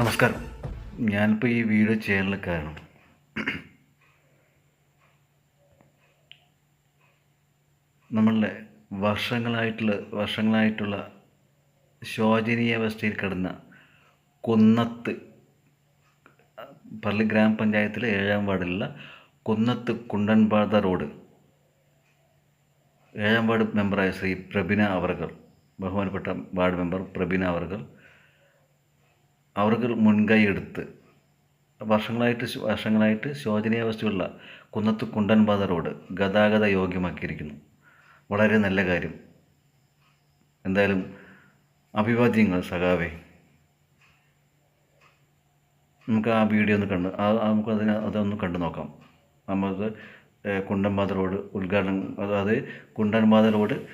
നമസ്കാരം. ഞാനിപ്പോൾ ഈ വീഡിയോ ചെയ്യാനുള്ള കാരണം. നമ്മളുടെ വർഷങ്ങളായിട്ടുള്ള വർഷങ്ങളായിട്ടുള്ള ശോചനീയാവസ്ഥയിൽ കിടന്ന കുന്നത്ത് പള്ളി ഗ്രാമപഞ്ചായത്തിലെ ഏഴാം വാർഡിലുള്ള കുന്നത്ത് കുണ്ടൻപാത റോഡ്. ഏഴാം വാർഡ് മെമ്പറായ ശ്രീ പ്രബിന അവർകൾ ബഹുമാനപ്പെട്ട വാർഡ് മെമ്പർ പ്രബിന അവർകൾ അവർക്ക് മുൻകൈ എടുത്ത് വർഷങ്ങളായിട്ട് വർഷങ്ങളായിട്ട് ശോചനീയാവസ്ഥയുള്ള കുന്നത്ത് കുണ്ടൻപാത റോഡ് ഗതാഗത യോഗ്യമാക്കിയിരിക്കുന്നു. വളരെ നല്ല കാര്യം. എന്തായാലും അഭിവാദ്യങ്ങൾ സഖാവേ. നമുക്ക് ആ വീഡിയോ ഒന്ന് കണ്ട് ആ നമുക്ക് അതിന് അതൊന്ന് കണ്ടു നോക്കാം. നമുക്ക് കുണ്ടൻപാത റോഡ് ഉദ്ഘാടനം അതായത് കുണ്ടൻപാത റോഡ്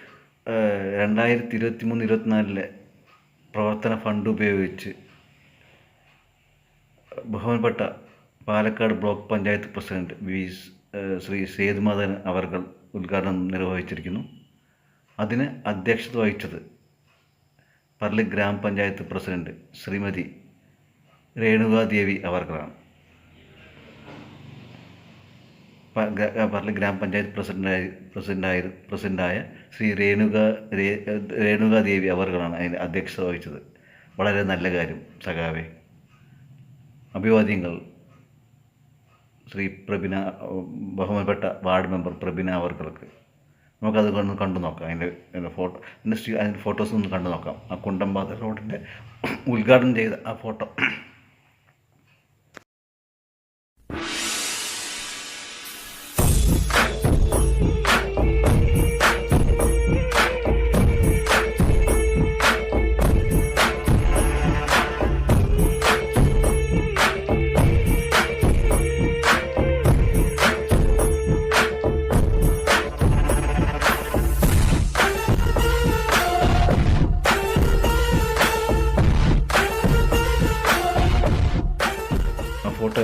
രണ്ടായിരത്തി ഇരുപത്തി മൂന്ന് ഇരുപത്തിനാലിലെ പ്രവർത്തന ഫണ്ട് ഉപയോഗിച്ച് ബഹുമാനപ്പെട്ട Palakkad block panchayat president V Shri Sethumadhavan അവർകൾ ഉദ്ഘാടനം നിർവഹിച്ചിരിക്കുന്നു. അതിന് അധ്യക്ഷത വഹിച്ചത് പർളി ഗ്രാമപഞ്ചായത്ത് പ്രസിഡന്റ് ശ്രീമതി രേണുകാദേവി അവർകളാണ്. പർളി ഗ്രാമപഞ്ചായത്ത് പ്രസിഡന്റായി പ്രസിഡന്റായ പ്രസിഡന്റായ ശ്രീ രേണുക രേണുകാദേവി അവർകളാണ് അതിന് അധ്യക്ഷത വഹിച്ചത്. വളരെ നല്ല കാര്യം സഖാവേ. അഭിവാദ്യങ്ങൾ. ശ്രീ പ്രബിന ബഹുമാനപ്പെട്ട വാർഡ് മെമ്പർ പ്രബിന അവർക്കൊക്കെ നമുക്കത് ഒന്ന് കണ്ടു നോക്കാം. അതിന്റെ അതിന്റെ ഫോട്ടോ അതിന്റെ അതിന്റെ ഫോട്ടോസ് ഒന്ന് കണ്ടു നോക്കാം. ആ കുണ്ടമ്പാത റോഡിന്റെ ഉദ്ഘാടനം ചെയ്ത ആ ഫോട്ടോ.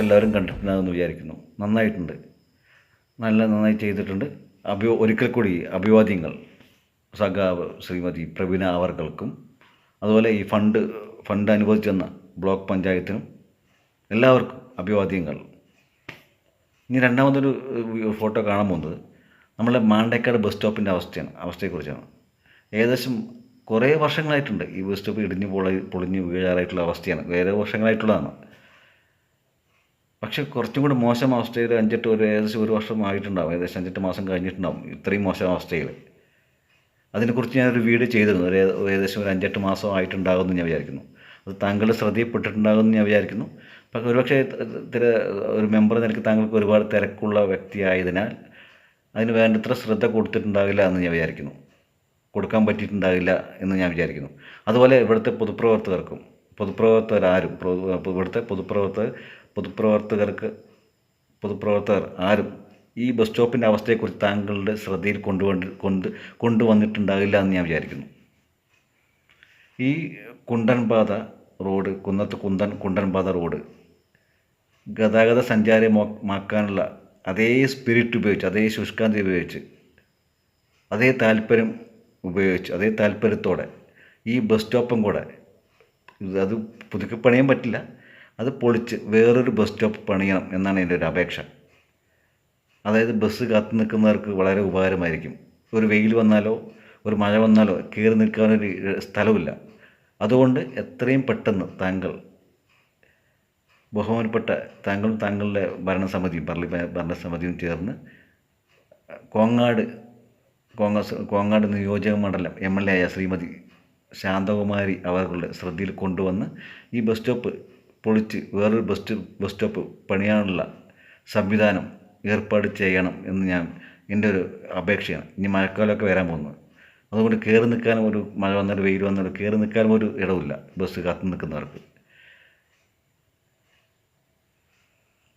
എല്ലാവരും കണ്ടിട്ടുണ്ടാകുമെന്ന് വിചാരിക്കുന്നു. നന്നായിട്ടുണ്ട്. നല്ല നന്നായി ചെയ്തിട്ടുണ്ട്. അഭി ഒരിക്കൽ കൂടി അഭിവാദ്യങ്ങൾ സഖാവ് ശ്രീമതി പ്രവീണ അവർകൾക്കും അതുപോലെ ഈ ഫണ്ട് ഫണ്ട് അനുവദിച്ചു തന്ന ബ്ലോക്ക് പഞ്ചായത്തിനും എല്ലാവർക്കും അഭിവാദ്യങ്ങൾ. ഇനി രണ്ടാമതൊരു ഫോട്ടോ കാണാൻ പോകുന്നത് നമ്മളെ മാണ്ടേക്കാട് ബസ് സ്റ്റോപ്പിന്റെ അവസ്ഥയാണ് അവസ്ഥയെക്കുറിച്ചാണ്. ഏകദേശം കുറേ വർഷങ്ങളായിട്ടുണ്ട് ഈ ബസ് സ്റ്റോപ്പ് ഇടിഞ്ഞ് പൊളി പൊളിഞ്ഞ് വീഴാറായിട്ടുള്ള അവസ്ഥയാണ്. വേറെ വർഷങ്ങളായിട്ടുള്ളതാണ്. പക്ഷേ കുറച്ചും കൂടി മോശം അവസ്ഥയിൽ അഞ്ചെട്ട് ഒരു ഏകദേശം ഒരു വർഷം ആയിട്ടുണ്ടാവും ഏകദേശം അഞ്ചെട്ട് മാസം കഴിഞ്ഞിട്ടുണ്ടാവും ഇത്രയും മോശം അവസ്ഥയിൽ. അതിനെക്കുറിച്ച് ഞാനൊരു വീഡിയോ ചെയ്തിരുന്നു. ഒരു ഏകദേശം ഒരു അഞ്ചെട്ട് മാസം ആയിട്ടുണ്ടാകുമെന്ന് ഞാൻ വിചാരിക്കുന്നു. അത് താങ്കളുടെ ശ്രദ്ധയിൽപ്പെട്ടിട്ടുണ്ടാകുമെന്ന് ഞാൻ വിചാരിക്കുന്നു. പക്ഷേ ഒരുപക്ഷെ തിര ഒരു മെമ്പർ നിനക്ക് താങ്കൾക്ക് ഒരുപാട് തിരക്കുള്ള വ്യക്തിയായതിനാൽ അതിന് വേണ്ടത്ര ശ്രദ്ധ കൊടുത്തിട്ടുണ്ടാകില്ല എന്ന് ഞാൻ വിചാരിക്കുന്നു. കൊടുക്കാൻ പറ്റിയിട്ടുണ്ടാകില്ല എന്ന് ഞാൻ വിചാരിക്കുന്നു. അതുപോലെ ഇവിടുത്തെ പൊതുപ്രവർത്തകർക്കും പൊതുപ്രവർത്തകർ ആരും പ്രോ- ഇവിടുത്തെ പൊതുപ്രവർത്തകർ പൊതുപ്രവർത്തകർക്ക് പൊതുപ്രവർത്തകർ ആരും ഈ ബസ് സ്റ്റോപ്പിന്റെ അവസ്ഥയെക്കുറിച്ച് താങ്കളുടെ ശ്രദ്ധയിൽ കൊണ്ടുവന്ന് കൊണ്ട് കൊണ്ടുവന്നിട്ടുണ്ടാകില്ല എന്ന് ഞാൻ വിചാരിക്കുന്നു. ഈ കുണ്ടൻപാത റോഡ് കുന്നത്ത് കുന്തൻ കുണ്ടൻപാത റോഡ് ഗതാഗത സഞ്ചാരമാക്കാനുള്ള അതേ സ്പിരിറ്റ് ഉപയോഗിച്ച് അതേ ശുഷ്കാന്തി ഉപയോഗിച്ച് അതേ താല്പര്യം ഉപയോഗിച്ച് അതേ താല്പര്യത്തോടെ ഈ ബസ് സ്റ്റോപ്പും കൂടെ അത് പുതുക്കി പണിയാൻ പറ്റില്ല. അത് പൊളിച്ച് വേറൊരു ബസ് സ്റ്റോപ്പ് പണിയണം എന്നാണ് എന്റെ ഒരു അപേക്ഷ. അതായത് ബസ് കാത്തു നിൽക്കുന്നവർക്ക് വളരെ ഉപകാരമായിരിക്കും. ഒരു വെയിൽ വന്നാലോ ഒരു മഴ വന്നാലോ കയറി നിൽക്കാനൊരു സ്ഥലമില്ല അതുകൊണ്ട് എത്രയും പെട്ടെന്ന് താങ്കൾ ബഹുമാനപ്പെട്ട താങ്കളും താങ്കളുടെ ഭരണസമിതിയും പള്ളി ഭരണസമിതിയും ചേർന്ന് കോങ്ങാട് കോൺഗ്രസ് കോങ്ങാട് നിയോജക മണ്ഡലം എം എൽ എ ആയ ശ്രീമതി ശാന്തകുമാരി അവരുടെ ശ്രദ്ധയിൽ കൊണ്ടുവന്ന് ഈ ബസ് സ്റ്റോപ്പ് പൊളിച്ച് വേറൊരു ബസ് ബസ് സ്റ്റോപ്പ് പണിയാനുള്ള സംവിധാനം ഏർപ്പാട് ചെയ്യണം എന്ന് ഞാൻ എന്റെ ഒരു അപേക്ഷയാണ്. ഇനി മഴക്കാലമൊക്കെ വരാൻ പോകുന്നത്. അതുകൊണ്ട് കയറി നിൽക്കാനും ഒരു മഴ വന്നാലും വെയിൽ വന്നാലും കയറി നിൽക്കാനും ഒരു ഇടവില്ല ബസ് കാത്തു നിൽക്കുന്നവർക്ക്.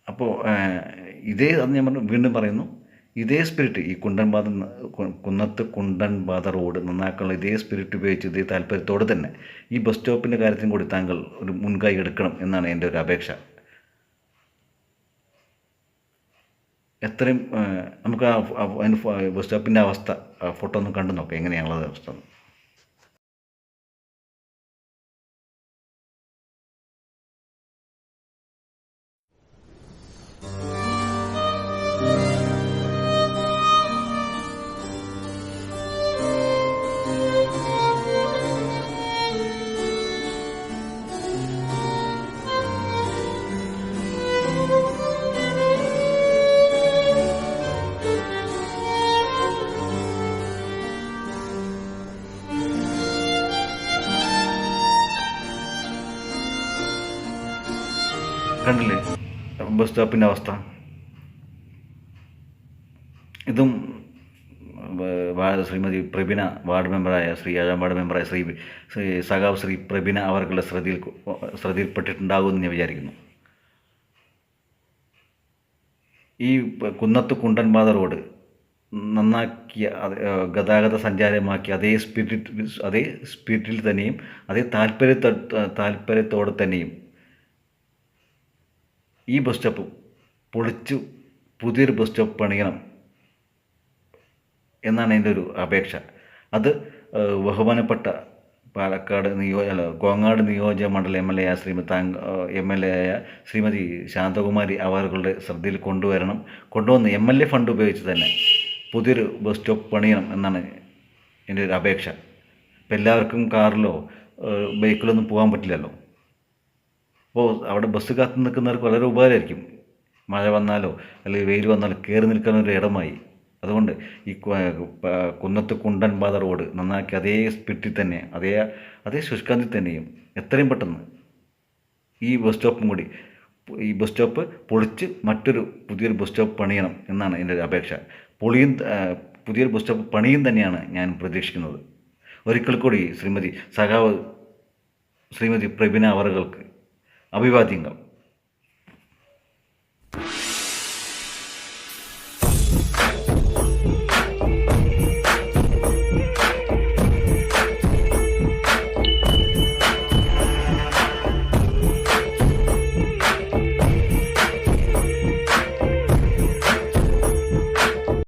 അപ്പോൾ ഇതേ അത് ഞാൻ പറഞ്ഞു വീണ്ടും പറയുന്നു. ഇതേ സ്പിരിറ്റ് ഈ കുണ്ടൻപാത ന- കുന്നത്ത് കുണ്ടൻപാത റോഡ് നന്നാക്കാനുള്ള ഇതേ സ്പിരിറ്റ് ഉപയോഗിച്ച് ഇതേ താല്പര്യത്തോടെ തന്നെ ഈ ബസ് സ്റ്റോപ്പിന്റെ കാര്യത്തിനും കൂടി താങ്കൾ ഒരു മുൻകൈ എടുക്കണം എന്നാണ് എന്റെ ഒരു അപേക്ഷ. എത്രയും നമുക്ക് ആ അതിന്റെ ബസ് സ്റ്റോപ്പിന്റെ അവസ്ഥ ഫോട്ടോ ഒന്ന് കണ്ടു നോക്കാം. എങ്ങനെയാണുള്ളത് അവസ്ഥ? കണ്ടില്ലേ? ബസ് സ്റ്റോപ്പിന്റെ അവസ്ഥ. ഇതും ശ്രീമതി പ്രബിന വാർഡ് മെമ്പറായ ശ്രീ ഏഴാം വാർഡ് മെമ്പറായ ശ്രീ ശ്രീ സഖാവ് ശ്രീ പ്രബിന അവർക്കുള്ള ശ്രദ്ധയിൽ ശ്രദ്ധയിൽപ്പെട്ടിട്ടുണ്ടാകുമെന്ന് ഞാൻ വിചാരിക്കുന്നു. ഈ കുന്നത്ത് കുണ്ടൻപാത റോഡ് നന്നാക്കിയ ഗതാഗത സഞ്ചാരമാക്കി അതേ സ്പിരിറ്റ് അതേ സ്പിരിറ്റിൽ തന്നെയും അതേ താല്പര്യത്തോ താല്പര്യത്തോടെ തന്നെയും ഈ ബസ് സ്റ്റോപ്പ് പൊളിച്ചു പുതിയൊരു ബസ് സ്റ്റോപ്പ് പണിയണം എന്നാണ് എന്റെ ഒരു അപേക്ഷ. അത് ബഹുമാനപ്പെട്ട പാലക്കാട് നിയോ അല്ല കോങ്ങാട് നിയോജക മണ്ഡലം എം എൽ എ ആയ ശ്രീമതി താങ്ക എം എൽ എ ആയ ശ്രീമതി ശാന്തകുമാരി അവരുടെ ശ്രദ്ധയിൽ കൊണ്ടുവരണം. കൊണ്ടുവന്ന് എം എൽ എ ഫണ്ട് ഉപയോഗിച്ച് തന്നെ പുതിയൊരു ബസ് സ്റ്റോപ്പ് പണിയണം എന്നാണ് എന്റെ ഒരു അപേക്ഷ. ഇപ്പം എല്ലാവർക്കും കാറിലോ ബൈക്കിലൊന്നും പോകാൻ പറ്റില്ലല്ലോ. അപ്പോൾ അവിടെ ബസ് കാത്തു നിൽക്കുന്നവർക്ക് വളരെ ഉപകാരമായിരിക്കും. മഴ വന്നാലോ അല്ലെങ്കിൽ വെയിൽ വന്നാലോ കയറി നിൽക്കാൻ ഒരു ഇടമായി. അതുകൊണ്ട് ഈ കുന്നത്ത് കുണ്ടൻ പാത റോഡ് നന്നാക്കി അതേ സ്പിരിറ്റിൽ തന്നെ അതേ അതേ ശുഷ്കാന്തിൽ തന്നെയും എത്രയും പെട്ടെന്ന് ഈ ബസ് സ്റ്റോപ്പും കൂടി ഈ ബസ് സ്റ്റോപ്പ് പൊളിച്ച് മറ്റൊരു പുതിയൊരു ബസ് സ്റ്റോപ്പ് പണിയണം എന്നാണ് എന്റെ ഒരു അപേക്ഷ. പൊളിയും പുതിയൊരു ബസ് സ്റ്റോപ്പ് പണിയും തന്നെയാണ് ഞാൻ പ്രതീക്ഷിക്കുന്നത്. ഒരിക്കൽ കൂടി ശ്രീമതി സഖാവ് ശ്രീമതി പ്രബിന അവറുകൾക്ക് അഭിവാദ്യങ്ങൾ.